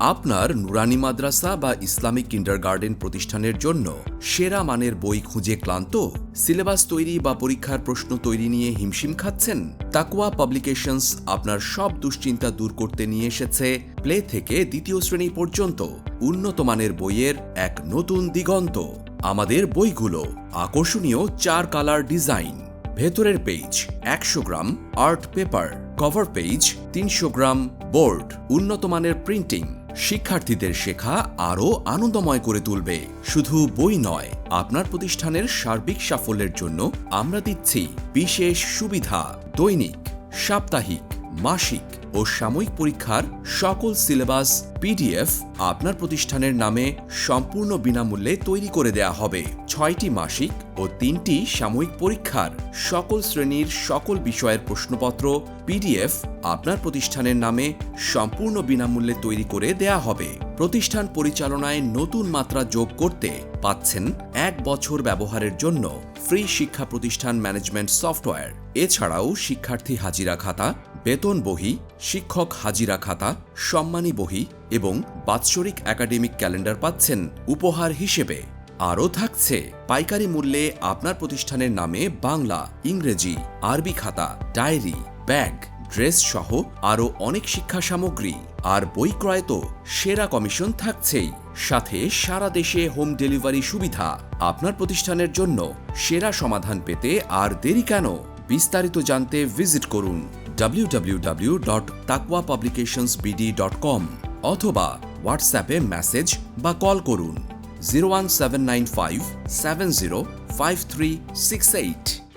আপনার নুরানি মাদ্রাসা বা Islamic kindergarten প্রতিষ্ঠানের জন্য সেরা মানের বই খুঁজে ক্লান্ত, সিলেবাস তৈরি বা পরীক্ষার প্রশ্ন তৈরি নিয়ে হিমশিম খাচ্ছেন? তাকুয়া পাবলিকেশনস আপনার সব দুশ্চিন্তা দূর করতে নিয়ে এসেছে প্লে থেকে দ্বিতীয় শ্রেণি পর্যন্ত উন্নত মানের বইয়ের এক নতুন দিগন্ত। আমাদের বইগুলো আকর্ষণীয় চার কালার ডিজাইন। ভেতরের পেজ একশো gram, art paper. Cover page তিনশো গ্রাম, বোর্ড। উন্নত মানের প্রিন্টিং। শিক্ষার্থীদের শেখা আরও আনন্দময় করে তুলবে। শুধু বই নয়, আপনার প্রতিষ্ঠানের সার্বিক সাফল্যের জন্য আমরা দিচ্ছি বিশেষ সুবিধা, দৈনিক, সাপ্তাহিক, মাসিক ও সাময়িক পরীক্ষার সকল সিলেবাস পিডিএফ আপনার প্রতিষ্ঠানের নামে সম্পূর্ণ বিনামূল্যে তৈরি করে দেয়া হবে। ছয়টি মাসিক ও তিনটি সাময়িক পরীক্ষার সকল শ্রেণির সকল বিষয়ের প্রশ্নপত্র, পিডিএফ আপনার প্রতিষ্ঠানের নামে সম্পূর্ণ বিনামূল্যে তৈরি করে দেয়া হবে। প্রতিষ্ঠান পরিচালনায় নতুন মাত্রা যোগ করতে পাচ্ছেন এক বছর ব্যবহারের জন্য ফ্রি শিক্ষা প্রতিষ্ঠান ম্যানেজমেন্ট সফটওয়্যার। এছাড়াও শিক্ষার্থী হাজিরা খাতা, বেতন বহি, শিক্ষক হাজিরা খাতা, সম্মানী বহি এবং বাৎসরিক একাডেমিক ক্যালেন্ডার পাচ্ছেন উপহার হিসেবে। আরও থাকছে পাইকারি মূল্যে আপনার প্রতিষ্ঠানের নামে বাংলা, ইংরেজি, আরবি খাতা, ডায়েরি, ব্যাগ, ড্রেস সহ আরও অনেক শিক্ষা সামগ্রী আর বই ক্রয় তো সেরা কমিশন থাকছেই। সাথে সারা দেশে হোম ডেলিভারি সুবিধা। আপনার প্রতিষ্ঠানের জন্য সেরা সমাধান পেতে আর দেরি কেন? বিস্তারিত জানতে ভিজিট করুন www.takwapublicationsbd.com অথবা হোয়াটসঅ্যাপে মেসেজ বা কল করুন। 01795 705368.